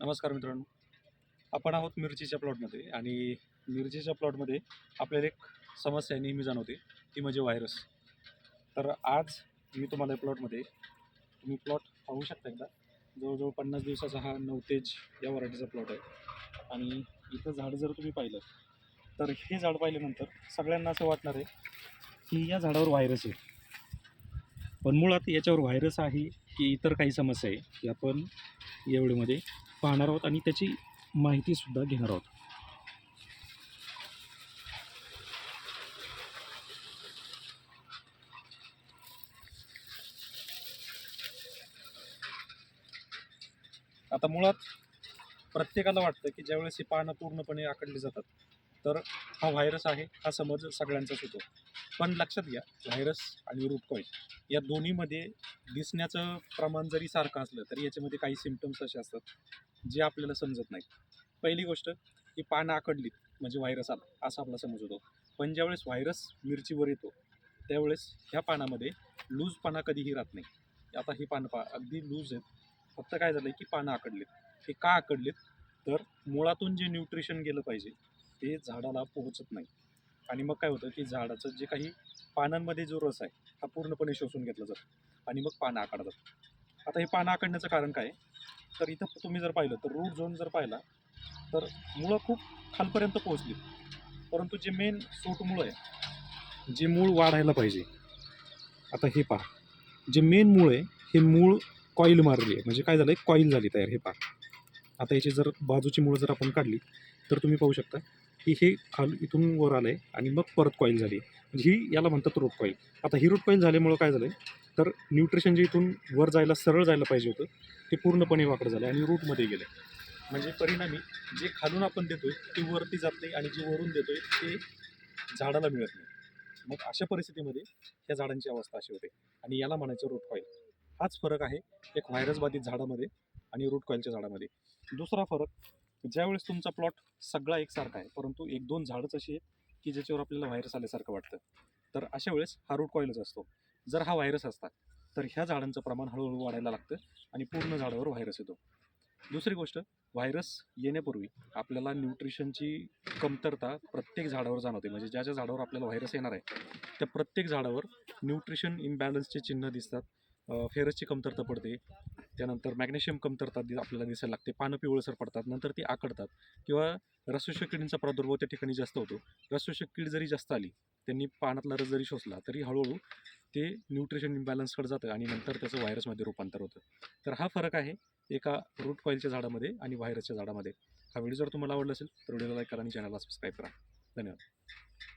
नमस्कार मित्रांनो. आपण आहोत मिरचीच्या प्लॉटमध्ये आणि मिरचीच्या प्लॉटमध्ये आपल्याला एक समस्या नेहमी जाणवते ती म्हणजे व्हायरस. तर आज मी तुम्हाला या प्लॉटमध्ये तुम्ही प्लॉट पाहू शकता एकदा. जवळजवळ पन्नास दिवसाचा हा नवतेज या व्हरायटीचा प्लॉट आहे. आणि इथं झाड जर तुम्ही पाहिलं तर हे झाड पाहिल्यानंतर सगळ्यांना असं वाटणार आहे की या झाडावर व्हायरस आहे. पण मुळात याच्यावर व्हायरस आहे की इतर काही समस्या आहे की आपण या व्हिडिओमध्ये पाहणार आहोत आणि त्याची माहितीसुद्धा घेणार आहोत. आता मुळात प्रत्येकाला वाटतं की ज्यावेळेस ही पानं पूर्णपणे आखडली जातात तर हा व्हायरस आहे हा समज सगळ्यांचाच होतो. पण लक्षात घ्या व्हायरस आणि रूट कॉईल या दोन्हीमध्ये दिसण्याचं प्रमाण जरी सारखं असलं तरी याच्यामध्ये काही सिमटम्स असे असतात जे आपल्याला समजत नाहीत. पहिली गोष्ट ही पानं आकडलीत म्हणजे व्हायरस आला असा आपला समज होतो. पण ज्यावेळेस व्हायरस मिरचीवर येतो त्यावेळेस ह्या पानामध्ये लूज पाना कधीही राहत नाही. आता ही पानं पा अगदी लूज आहेत. फक्त काय झालं आहे की पानं आकडलीत हे का आकडलीत तर मुळातून जे न्यूट्रिशन गेलं पाहिजे ते झाडाला पोहोचत नाही. आणि मग काय होतं की झाडाचं जे काही पानांमध्ये जो रस आहे हा पूर्णपणे शोषून घेतला जातो आणि मग पानं आकडतात आता हे पानं आकडण्याचं कारण काय? तर इथं तुम्ही जर पाहिलं तर रूट झोन जर पाहिला तर मुळं खूप खालपर्यंत पोहोचली. परंतु जे मेन सूट मुळं आहे जे मूळ वाढायला पाहिजे आता हे पहा. जे मेन मूळ आहे हे मूळ कॉईल मारली आहे. म्हणजे काय झालं कॉईल झाली तयार हे पहा. आता याची जर बाजूची मुळं जर आपण काढली तर तुम्ही पाहू शकता की हे खाल इथून वर आलं आहे आणि मग परत कॉईल झाली. म्हणजे ही याला म्हणतात रूट कॉईल आता ही रूट कॉईल झाल्यामुळं काय झालं आहे तर न्यूट्रिशन जे इथून वर जायला सरळ जायला पाहिजे होतं ते पूर्णपणे वाकडं झालं आणि रूटमध्ये गेलं म्हणजे परिणामी जे खालून आपण देतो आहे ते वरती जात नाही आणि जे वरून देतो आहे ते झाडाला मिळत नाही. मग अशा परिस्थितीमध्ये त्या झाडांची अवस्था अशी होते. आणि याला म्हणायचं रूट कॉईल हाच फरक आहे एक व्हायरस बाधित झाडामध्ये आणि रूट कॉईलच्या झाडामध्ये. दुसरा फरक ज्यावेळेस तुमचा प्लॉट सगळा एकसारखा आहे परंतु एक दोन झाडच अशी आहेत की ज्याच्यावर आपल्याला व्हायरस आल्यासारखं वाटतं तर अशा वेळेस हा रूट कॉईलच असतो. जर हा व्हायरस असता तर ह्या झाडांचं प्रमाण हळूहळू वाढायला लागतं आणि पूर्ण झाडावर व्हायरस येतो. दुसरी गोष्ट व्हायरस येण्यापूर्वी आपल्याला न्यूट्रिशनची कमतरता प्रत्येक झाडावर जाणवते. म्हणजे ज्या ज्या झाडावर आपल्याला व्हायरस येणार आहे त्या प्रत्येक झाडावर न्यूट्रिशन इम्बॅलन्सचे चिन्ह दिसतात. फेरसची कमतरता पडते. त्यानंतर मॅग्नेशियम कमतरता दि आपल्याला दिसायला लागते. पानं पिवळसर पडतात. नंतर ती आकडतात. किंवा रसोषक किडींचा प्रादुर्भाव त्या ठिकाणी जास्त होतो. रसोषक कीड जरी जास्त आली त्यांनी पानातला रस जरी शोषला तरी हळूहळू ते न्यूट्रिशन इम्बॅलन्सकडे जातं आणि नंतर त्याचं व्हायरसमध्ये रूपांतर होतं. तर हा फरक आहे एका रूट कॉईलच्या झाडामध्ये आणि व्हायरसच्या झाडामध्ये. हा व्हिडिओ जर तुम्हाला आवडला असेल तर व्हिडिओला लाईक करा आणि चॅनलला सबस्क्राईब करा. धन्यवाद.